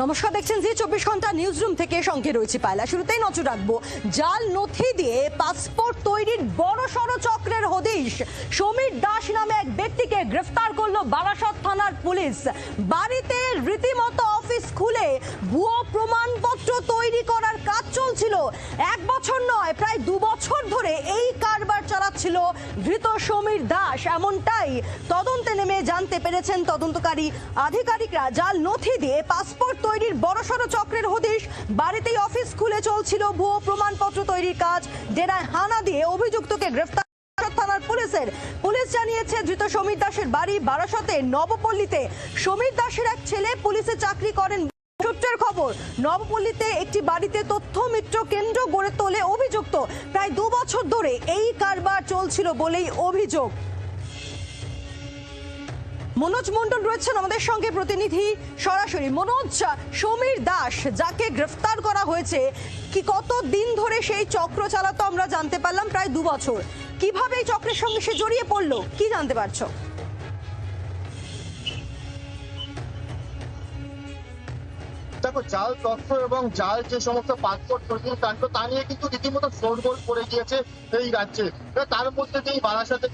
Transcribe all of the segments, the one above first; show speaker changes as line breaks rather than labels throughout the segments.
নমস্কার, দেখছেন জি চব্বিশ ঘণ্টা নিউজ রুম থেকে সঙ্গে রয়েছে পায়লা শুরুতেই নজর রাখব, জাল নথি দিয়ে পাসপোর্ট তৈরির বড় সড় চক্রের হদিশ। সমীর দাস নামে এক ব্যক্তিকে গ্রেফতার করল বারাসত থানার পুলিশ। বাড়িতে রীতিমতো অফিস খুলে ভুয়ো প্রমাণপত্র তৈরি করার কাজ চলছিল। এক বছর নয়, প্রায় দু বছর ধরে এই চালাচ্ছিল ধৃত সমীর দাস। এমনটাই তদন্তে নেমে জানতে পেরেছেন তদন্তকারী আধিকারিকরা জাল নথি দিয়ে পাসপোর্ট তৈরির বড়সড় চক্রের হদিশ বাড়িতেই অফিস খুলে চলছিল। ভুয়ো প্রমাণপত্র তৈরির কাজ, ডেরায় হানা দিয়ে অভিযুক্তকে গ্রেফতার থানার পুলিশের। পুলিশ জানিয়েছে, ধৃত সমীর দাসের বাড়ি বারাসতে নবপল্লীতে। সমীর দাসের এক ছেলে পুলিশে চাকরি করেন খবর। নবপল্লীতে একটি বাড়িতে তথ্য মিত্র কেন্দ্র গড়ে তোলে অভিযুক্ত। প্রায় দু বছর ধরে এই কারবার চলছিল বলেই অভিযোগ। মনোজ মন্ডল রয়েছেন আমাদের সঙ্গে, প্রতিনিধি সরাসরি। মনোজ, সমীর দাস, যাকে গ্রেফতার করা হয়েছে, কি কত দিন ধরে সেই চক্র চালাতো আমরা জানতে পারলাম প্রায় দু বছর। কীভাবে এই চক্রের সঙ্গে সে জড়িয়ে পড়ল, কি জানতে পারছ?
দেখো, জাল তথ্য এবং জাল যে সমস্ত পাসপোর্ট তৈরির কাণ্ড, তা নিয়ে কিন্তু রীতিমতো শোরগোল পড়ে গিয়েছে এই রাজ্যে। তার মধ্যে যেই বারাসাতে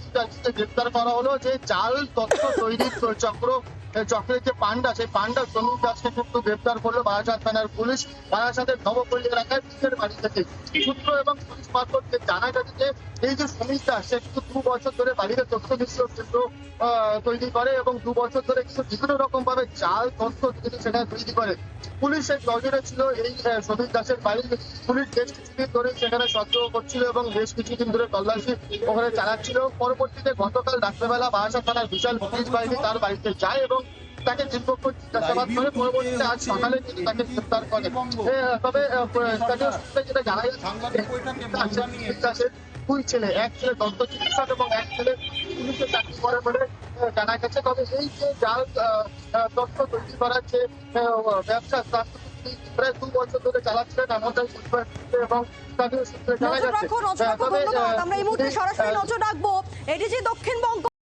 গ্রেপ্তার করা হলো, যে জাল তথ্য তৈরির চক্র চক্রের যে পান্ডা, সেই পান্ডা সমীর দাসকে কিন্তু গ্রেপ্তার করল বারাসাত থানার পুলিশ। বারাসাতের নবপল্লী এলাকায় নিজের বাড়ি থেকে সূত্র এবং পুলিশ মারফত জানা গেছে যে এই যে সমীর দাস সে কিন্তু দু বছর ধরে বাড়িতে তথ্য বিশ্ব কেন্দ্র তৈরি করে এবং দু বছর ধরে কিন্তু বিভিন্ন রকম ভাবে জাল, তথ্য কিন্তু সেখানে তৈরি করে। পুলিশ এই নজরে ছিল এই সমীর দাসের বাড়ি। পুলিশ বেশ কিছুদিন ধরে সেখানে সন্দেহ করছিল এবং বেশ কিছুদিন ধরে তল্লাশি ওখানে চালাচ্ছিল। পরবর্তীতে গতকাল রাত্রেবেলা বারাসাত থানার বিশাল পুলিশ বাহিনী তার বাড়িতে যায় এবং তাকে দীর্ঘক্ষণ জিজ্ঞাসাবাদ করে পরবর্তীতে আজ সকালে কিন্তু তাকে গ্রেপ্তার করে তবে আহ, স্থানীয় সূত্রে যেটা জানা যাচ্ছে দুই ছেলে এক ছেলে দন্ত চিকিৎসক এবং এক ছেলে পুলিশে চাকরি করে বলে জানা গেছে। তবে এই যে জাল তথ্য তৈরি করার যে আহ, ব্যবসা তার প্রায় দু বছর ধরে চালাচ্ছিলেন এমনটাই এবং স্থানীয় সূত্রে জানা
নজর
যাচ্ছে
রাখো নজর রাখো
তবে,
ধন্যবাদ। আমরা এই মুহূর্তে সরাসরি নজর রাখব। এটি যে দক্ষিণবঙ্গ